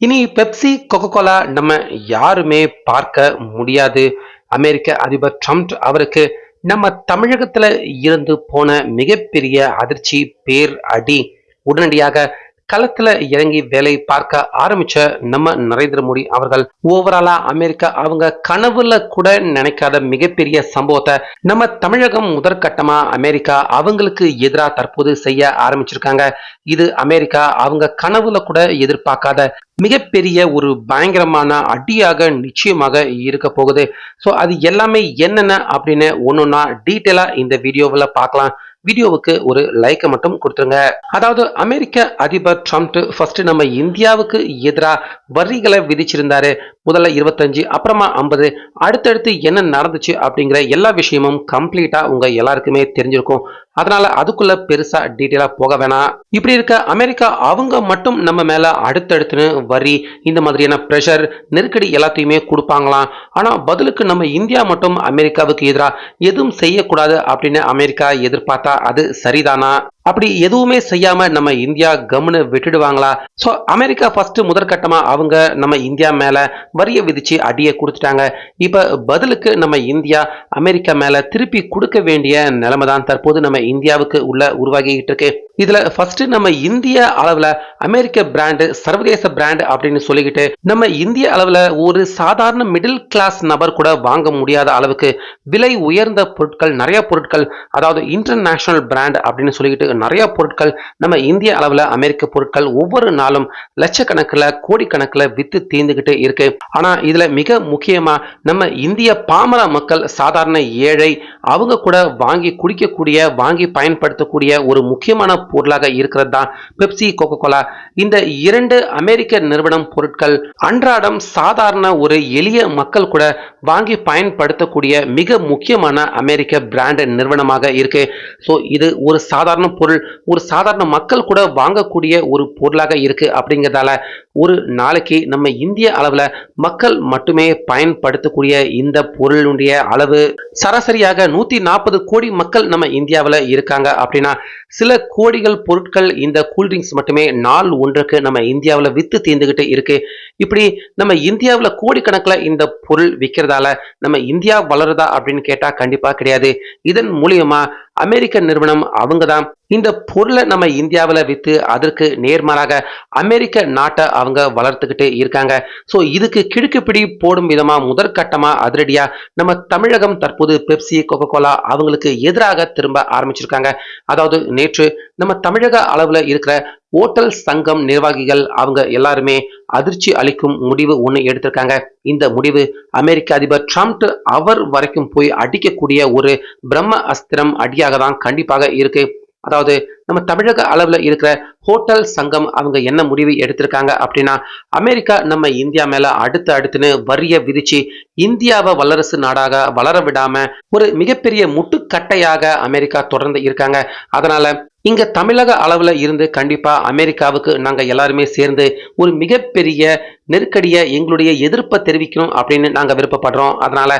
இனி Pepsi Coca Cola நம்ம யாருமே பார்க்க முடியாது. அமெரிக்க அதிபர் ட்ரம்ப் அவருக்கு நம்ம தமிழகத்துல இருந்து போன மிகப்பெரிய அதிர்ச்சி பேர் அடி. உடனடியாக களத்துல இறங்கி வேலை பார்க்க ஆரம்பிச்ச நம்ம நரேந்திர மோடி அவர்கள் ஓவராலா அமெரிக்கா அவங்க கனவுல கூட நினைக்காத மிகப்பெரிய சம்பவத்தை நம்ம தமிழகம் முதற்கட்டமா அமெரிக்கா அவங்களுக்கு எதிராக தற்போது செய்ய ஆரம்பிச்சிருக்காங்க. இது அமெரிக்கா அவங்க கனவுல கூட எதிர்பார்க்காத மிகப்பெரிய ஒரு பயங்கரமான அடியாக நிச்சயமாக இருக்க போகுது. ஸோ அது எல்லாமே என்னென்ன அப்படின்னு ஒன்னொன்னா டீட்டெயிலா இந்த வீடியோவில் பார்க்கலாம். வீடியோவுக்கு ஒரு லைக்கை மட்டும் கொடுத்துருங்க. அதாவது அமெரிக்க அதிபர் ட்ரம்ப் ஃபர்ஸ்ட் நம்ம இந்தியாவுக்கு எதிராக வரிகளை விதிச்சிருந்தாரு. முதல்ல இருபத்தஞ்சு அப்புறமா ஐம்பது அடுத்தடுத்து என்ன நடந்துச்சு அப்படிங்கிற எல்லா விஷயமும் கம்ப்ளீட்டா உங்க எல்லாருக்குமே தெரிஞ்சிருக்கும். அதனால அதுக்குள்ள பெருசா டீட்டெயிலா போக வேணாம். இப்படி இருக்க அமெரிக்கா அவங்க மட்டும் நம்ம மேல அடுத்தடுத்துன்னு வரி இந்த மாதிரியான ப்ரெஷர் நெருக்கடி எல்லாத்தையுமே கொடுப்பாங்களாம். ஆனா பதிலுக்கு நம்ம இந்தியா மட்டும் அமெரிக்காவுக்கு எதிராக எதுவும் செய்யக்கூடாது அப்படின்னு அமெரிக்கா எதிர்பார்த்தா அது சரிதானா? அப்படி எதுவுமே செய்யாம நம்ம இந்தியா கம்னு விட்டுடுவாங்களா? ஸோ அமெரிக்கா ஃபர்ஸ்ட் முதற்கட்டமா அவங்க நம்ம இந்தியா மேல வரிய விதிச்சு அடியை கொடுத்துட்டாங்க. இப்ப பதிலுக்கு நம்ம இந்தியா அமெரிக்கா மேல திருப்பி கொடுக்க வேண்டிய நிலைமை தான் தற்போது நம்ம இந்தியாவுக்கு உள்ள உருவாகிட்டு இருக்கு. இதுல ஃபர்ஸ்ட் நம்ம இந்திய அளவுல அமெரிக்க பிராண்டு சர்வதேச பிராண்ட் அப்படின்னு சொல்லிக்கிட்டு நம்ம இந்திய அளவுல ஒரு சாதாரண மிடில் கிளாஸ் நபர் கூட வாங்க முடியாத அளவுக்கு விலை உயர்ந்த பொருட்கள் நிறைய பொருட்கள் அதாவது இன்டர்நேஷனல் பிராண்ட் அப்படின்னு சொல்லிக்கிட்டு நிறைய பொருட்கள் நம்ம இந்திய அளவுல அமெரிக்க பொருட்கள் ஒவ்வொரு நாளும் லட்சக்கணக்கில் கோடிக்கணக்கில் வித்து தீர்ந்துகிட்டு இருக்கு. ஆனா இதுல மிக முக்கியமா நம்ம இந்திய பாமர மக்கள் சாதாரண ஏழை அவங்க கூட வாங்கி குடிக்கக்கூடிய வாங்கி பயன்படுத்தக்கூடிய ஒரு முக்கியமான பொருளாக இருக்கிறது தான் பெப்சி கோகோ கோலா இந்த இரண்டு அமெரிக்க நிறுவனம் பொருட்கள் அன்றாடம் சாதாரண ஒரு எளிய மக்கள் கூட வாங்கி பயன்படுத்தக்கூடிய மிக முக்கியமான அமெரிக்க பிராண்ட் நிறுவனமாக இருக்கு. ஸோ இது ஒரு சாதாரண பொருள் ஒரு சாதாரண மக்கள் கூட வாங்கக்கூடிய ஒரு பொருளாக இருக்கு அப்படிங்கிறதால ஒரு நாளைக்கு நம்ம இந்திய அளவுல மக்கள் மட்டுமே பயன்படுத்தக்கூடிய இந்த பொருளுடைய அளவு சராசரியாக நூத்தி நாற்பது கோடி மக்கள் நம்ம இந்தியாவில் இருக்காங்க அப்படின்னா சில கோடிகள் பொருட்கள் இந்த கூல்ட்ரிங்க்ஸ் மட்டுமே நாள் ஒன்றுக்கு நம்ம இந்தியாவில் வித்து தீர்ந்துகிட்டு இருக்கு. இப்படி நம்ம இந்தியாவில் கோடிக்கணக்கில் இந்த பொருள் விற்கிறதால நம்ம இந்தியா வளருதா அப்படின்னு கேட்டால் கண்டிப்பாக கிடையாது. இதன் மூலியமாக அமெரிக்க நிறுவனம் அவங்க தான் இந்த பொருளை நம்ம இந்தியாவில் விற்று அதற்கு நேர்மாறாக அமெரிக்க நாட்டை அவங்க வளர்த்துக்கிட்டு இருக்காங்க. ஸோ இதுக்கு கிடுக்குப்பிடி போடும் விதமாக முதற்கட்டமாக அதிரடியாக நம்ம தமிழகம் தற்போது பெப்சி கோகோ கோலா அவங்களுக்கு எதிராக திரும்ப ஆரம்பிச்சிருக்காங்க. அதாவது நேற்று நம்ம தமிழக அளவில் இருக்கிற ஓட்டல் சங்கம் நிர்வாகிகள் அவங்க எல்லாருமே அதிர்ச்சி அளிக்கும் முடிவு ஒன்று எடுத்திருக்காங்க. இந்த முடிவு அமெரிக்க அதிபர் ட்ரம்ப் அவர் வரைக்கும் போய் அடிக்கக்கூடிய ஒரு பிரம்ம அஸ்திரம் அடியாக தான் கண்டிப்பாக இருக்கு. அதாவது நம்ம தமிழக அளவில் இருக்கிற ஹோட்டல் சங்கம் அவங்க என்ன முடிவு எடுத்திருக்காங்க அப்படின்னா அமெரிக்கா நம்ம இந்தியா மேல அடுத்து அடுத்துன்னு வரிய விதிச்சு இந்தியாவை வல்லரசு நாடாக வளர விடாம ஒரு மிகப்பெரிய முட்டுக்கட்டையாக அமெரிக்கா தொடர்ந்து இருக்காங்க. அதனால இங்க தமிழக அளவில் இருந்து கண்டிப்பா அமெரிக்காவுக்கு நாங்க எல்லாருமே சேர்ந்து ஒரு மிகப்பெரிய நெருக்கடியை எங்களுடைய எதிர்ப்பை தெரிவிக்கணும் அப்படின்னு நாங்க விருப்பப்படுறோம். அதனால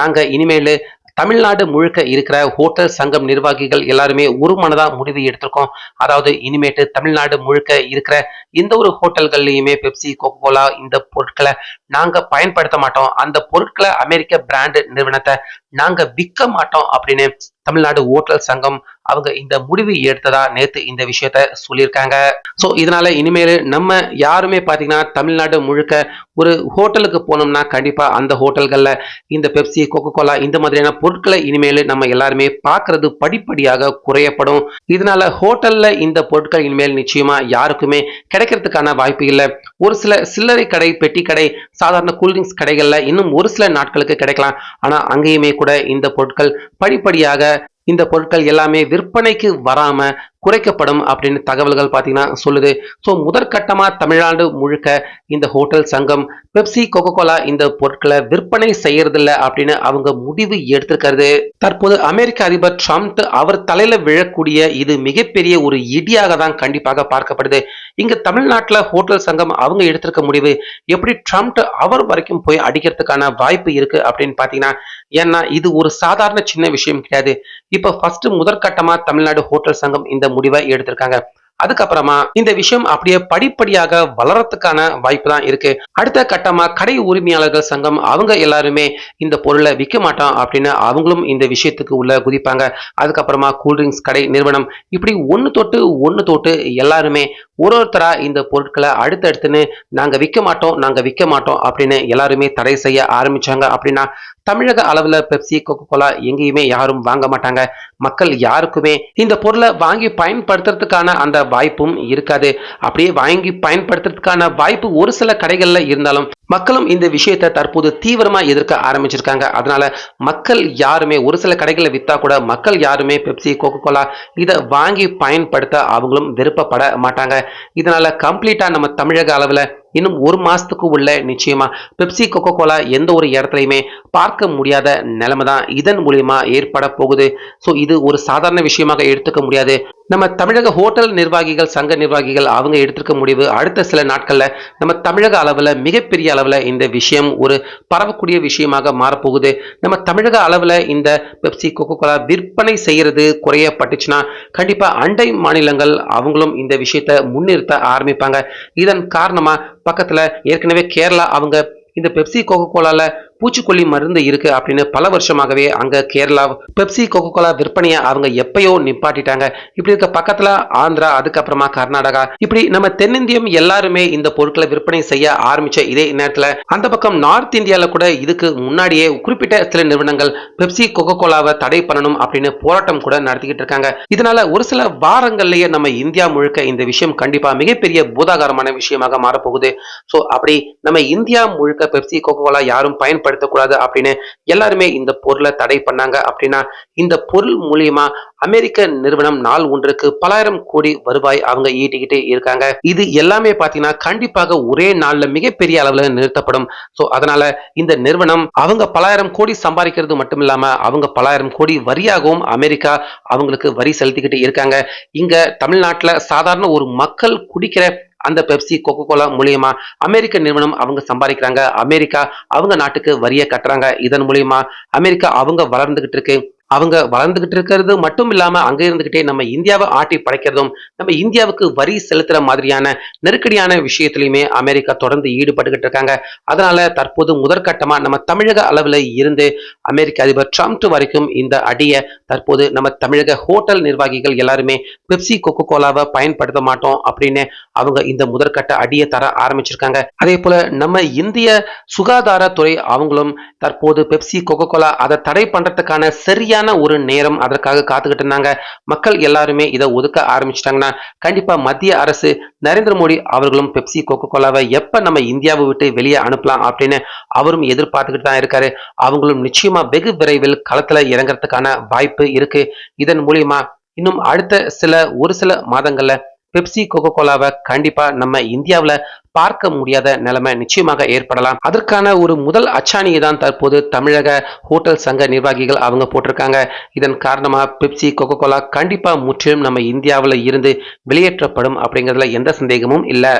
நாங்க இனிமேல் தமிழ்நாடு முழுக்க இருக்கிற ஹோட்டல் சங்கம் நிர்வாகிகள் எல்லாருமே ஒரு மனதாக முடிவு எடுத்திருக்கோம். அதாவது இனிமேட்டு தமிழ்நாடு முழுக்க இருக்கிற எந்த ஒரு ஹோட்டல்கள்லையுமே பெப்சி கோகோ கோலா இந்த பொருட்களை நாங்க பயன்படுத்த மாட்டோம். அந்த பொருட்களை அமெரிக்க பிராண்ட் நிறுவனத்தை நாங்க விற்க மாட்டோம் அப்படின்னு தமிழ்நாடு ஓட்டல் சங்கம் அவங்க இந்த முடிவு எடுத்ததா நேத்து இந்த விஷயத்த சொல்லியிருக்காங்க. ஸோ இதனால இனிமேல் நம்ம யாருமே பார்த்தீங்கன்னா தமிழ்நாடு முழுக்க ஒரு ஹோட்டலுக்கு போனோம்னா கண்டிப்பா அந்த ஹோட்டல்களில் இந்த பெப்சி கொக்கோ கோலா இந்த மாதிரியான பொருட்களை இனிமேல் நம்ம எல்லாருமே பார்க்கறது படிப்படியாக குறையப்படும். இதனால ஹோட்டல்ல இந்த பொருட்கள் இனிமேல் நிச்சயமா யாருக்குமே கிடைக்கிறதுக்கான வாய்ப்பு இல்லை. ஒரு சில சில்லறை கடை பெட்டி கடை சாதாரண கூல்ட்ரிங்க்ஸ் கடைகள்ல இன்னும் ஒரு சில நாட்களுக்கு கிடைக்கலாம். ஆனா அங்கேயுமே கூட இந்த பொருட்கள் படிப்படியாக இந்த பொருட்கள் எல்லாமே விற்பனைக்கு வராம குறைக்கப்படும் அப்படின்னு தகவல்கள் பார்த்தீங்கன்னா சொல்லுது. ஸோ முதற்கட்டமாக தமிழ்நாடு முழுக்க இந்த ஹோட்டல் சங்கம் பெப்சி கொக்கோ கோலா இந்த பொருட்களை விற்பனை செய்யறதில்ல அப்படின்னு அவங்க முடிவு எடுத்திருக்கிறது. தற்போது அமெரிக்க அதிபர் ட்ரம்ப் அவர் தலையில விழக்கூடிய இது மிகப்பெரிய ஒரு இடியாக தான் கண்டிப்பாக பார்க்கப்படுது. இங்க தமிழ்நாட்டில் ஹோட்டல் சங்கம் அவங்க எடுத்திருக்க முடிவு எப்படி ட்ரம்ப் அவர் வரைக்கும் போய் அடிக்கிறதுக்கான வாய்ப்பு இருக்கு அப்படின்னு பாத்தீங்கன்னா ஏன்னா இது ஒரு சாதாரண சின்ன விஷயம் கிடையாது. இப்ப ஃபர்ஸ்ட் முதற்கட்டமா தமிழ்நாடு ஹோட்டல் சங்கம் இந்த முடிவை எடுத்திருக்காங்க. அதுக்கப்புறமா இந்த விஷயம் அப்படியே படிப்படியாக வளரத்துக்கான வாய்ப்பு தான் இருக்கு. அடுத்த கட்டமா கடை உரிமையாளர்கள் சங்கம் அவங்க எல்லாருமே இந்த பொருளை விற்க மாட்டோம் அப்படின்னு அவங்களும் இந்த விஷயத்துக்கு உள்ள குதிப்பாங்க. அதுக்கப்புறமா கூல்ட்ரிங்க்ஸ் கடை நிறுவனம் இப்படி ஒன்று தொட்டு ஒன்று தொட்டு எல்லாருமே ஒரு ஒருத்தராக இந்த பொருட்களை அடுத்தடுத்துன்னு நாங்கள் விற்க மாட்டோம் நாங்கள் விற்க மாட்டோம் அப்படின்னு எல்லாருமே தடை செய்ய ஆரம்பித்தாங்க அப்படின்னா தமிழக அளவில் பெப்சி கோகோ கோலா எங்கேயுமே யாரும் வாங்க மாட்டாங்க. மக்கள் யாருக்குமே இந்த பொருளை வாங்கி பயன்படுத்துறதுக்கான அந்த வாய்ப்பும் இருக்காது. அப்படியே வாங்கி பயன்படுத்துறதுக்கான வாய்ப்பு ஒரு சில கடைகளில் இருந்தாலும் மக்களும் இந்த விஷயத்தை தற்போது தீவிரமாக எதிர்க்க ஆரம்பிச்சிருக்காங்க. அதனால மக்கள் யாருமே ஒரு சில கடைகளை விற்றா கூட மக்கள் யாருமே பெப்சி கோகோ கோலா இதை வாங்கி பயன்படுத்த அவங்களும் விருப்பப்பட மாட்டாங்க. இதனால கம்ப்ளீட்டா நம்ம தமிழக அளவுல இன்னும் ஒரு மாசத்துக்கு உள்ள நிச்சயமா பெப்சி கொக்கோ கோலா எந்த ஒரு இடத்துலையுமே பார்க்க முடியாத நிலைமை தான் இதன் மூலியமா ஏற்பட போகுது. ஸோ இது ஒரு சாதாரண விஷயமாக எடுத்துக்க முடியாது. நம்ம தமிழக ஹோட்டல் நிர்வாகிகள் சங்க நிர்வாகிகள் அவங்க எடுத்திருக்க முடிவு அடுத்த சில நாட்களில் நம்ம தமிழக அளவில் மிகப்பெரிய அளவில் இந்த விஷயம் ஒரு பரவக்கூடிய விஷயமாக மாறப்போகுது. நம்ம தமிழக அளவில் இந்த பெப்சி கொக்கோ கோலா விற்பனை செய்யறது குறையப்பட்டுச்சுன்னா கண்டிப்பாக அண்டை மாநிலங்கள் அவங்களும் இந்த விஷயத்தை முன்னிறுத்த ஆரம்பிப்பாங்க. இதன் காரணமாக பக்கத்துல ஏற்கனவே கேரளா அவங்க இந்த பெப்சி கோகோ கோலால பூச்சிக்கொல்லி மருந்து இருக்கு அப்படின்னு பல வருஷமாகவே அங்க கேரளா பெப்சி கோகோ கோலா விற்பனையை அவங்க எப்பயோ நிப்பாட்டிட்டாங்க. இப்படி இருக்க பக்கத்துல ஆந்திரா அதுக்கப்புறமா கர்நாடகா. இப்படி நம்ம தென்னிந்தியம் எல்லாருமே இந்த பொருட்களை விற்பனை செய்ய ஆரம்பிச்ச இதே நேரத்துல அந்த பக்கம் நார்த் இந்தியால கூட இதுக்கு முன்னாடியே குறிப்பிட்ட சில நிறுவனங்கள் பெப்சி கோகோ கோலாவை தடை பண்ணணும் அப்படின்னு போராட்டம் கூட நடத்திக்கிட்டு இருக்காங்க. இதனால ஒரு சில வாரங்கள்லயே நம்ம இந்தியா முழுக்க இந்த விஷயம் கண்டிப்பா மிகப்பெரிய பூதாகாரமான விஷயமாக மாறப்போகுது. ஸோ அப்படி நம்ம இந்தியா முழுக்க பெப்சி கோகோ கோலா யாரும் பயன்படுத்தக்கூடாது அப்படின்னு எல்லாருமே இந்த பொருளை தடை பண்ணாங்க அப்படின்னா இந்த பொருள் மூலியமா அமெரிக்க நிறுவனம் நாள் ஒன்றுக்கு பலாயிரம் கோடி வருவாய் அவங்க ஈட்டிக்கிட்டே இருக்காங்க. இது எல்லாமே பாத்தீங்கன்னா கண்டிப்பாக ஒரே நாள்ல மிகப்பெரிய அளவுல நிறுத்தப்படும். சோ அதனால இந்த நிறுவனம் அவங்க பலாயிரம் கோடி சம்பாதிக்கிறது மட்டும் இல்லாம அவங்க பலாயிரம் கோடி வரியாகவும் அமெரிக்கா அவங்களுக்கு வரி செலுத்திக்கிட்டு இருக்காங்க. இங்க தமிழ்நாட்டுல சாதாரண ஒரு மக்கள் குடிக்கிற அந்த பெப்சி கோகோ கோலா மூலியமா அமெரிக்க நிறுவனம் அவங்க சம்பாதிக்கிறாங்க. அமெரிக்கா அவங்க நாட்டுக்கு வரியை கட்டுறாங்க. இதன் மூலியமா அமெரிக்கா அவங்க வளர்ந்துகிட்டு இருக்கு. அவங்க வளர்ந்துகிட்டு இருக்கிறது மட்டும் இல்லாம அங்க இருந்துகிட்டே நம்ம இந்தியாவை ஆட்டி படைக்கிறதும் நம்ம இந்தியாவுக்கு வரி செலுத்துற மாதிரியான நெருக்கடியான விஷயத்திலையுமே அமெரிக்கா தொடர்ந்து ஈடுபட்டுக்கிட்டு இருக்காங்க. அதனால தற்போது முதற்கட்டமா நம்ம தமிழக அளவில் இருந்து அமெரிக்க அதிபர் ட்ரம்ப் வரைக்கும் இந்த அடியை தற்போது நம்ம தமிழக ஹோட்டல் நிர்வாகிகள் எல்லாருமே பெப்சி கொக்கோ கோலாவை பயன்படுத்த மாட்டோம் அப்படின்னு அவங்க இந்த முதற்கட்ட அடியை தர ஆரம்பிச்சிருக்காங்க. அதே போல நம்ம இந்திய சுகாதாரத்துறை அவங்களும் தற்போது பெப்சி கொக்கோ கோலா அதை தடை பண்றதுக்கான சரியான ஒரு நேரம் அதற்காக காத்துக்கிட்டு இருந்தாங்க. மக்கள் எல்லாருமே இதை ஒதுக்க ஆரம்பிச்சிட்டாங்கன்னா கண்டிப்பா மத்திய அரசு நரேந்திர மோடி அவர்களும் பெப்சி கோகோ கோலாவை எப்ப நம்ம இந்தியாவை விட்டு வெளியே அனுப்பலாம் அப்படின்னு அவரும் எதிர்பார்த்துக்கிட்டு தான் இருக்காரு. அவங்களும் நிச்சயமா வெகு விரைவில் களத்துல இறங்குறதுக்கான வாய்ப்பு இருக்கு. இதன் மூலியமா இன்னும் அடுத்த சில ஒரு சில மாதங்கள்ல பெப்சி கோகோ கோலாவை கண்டிப்பா நம்ம இந்தியாவில் பார்க்க முடியாத நிலைமை நிச்சயமாக ஏற்படலாம். அதற்கான ஒரு முதல் அச்சாணியை தான் தற்போது தமிழக ஹோட்டல் சங்க நிர்வாகிகள் அவங்க போட்டிருக்காங்க. இதன் காரணமாக பெப்சி கொக்கோ கோலா கண்டிப்பாக முற்றிலும் நம்ம இந்தியாவில் இருந்து வெளியேற்றப்படும் அப்படிங்கிறதுல எந்த சந்தேகமும் இல்லை.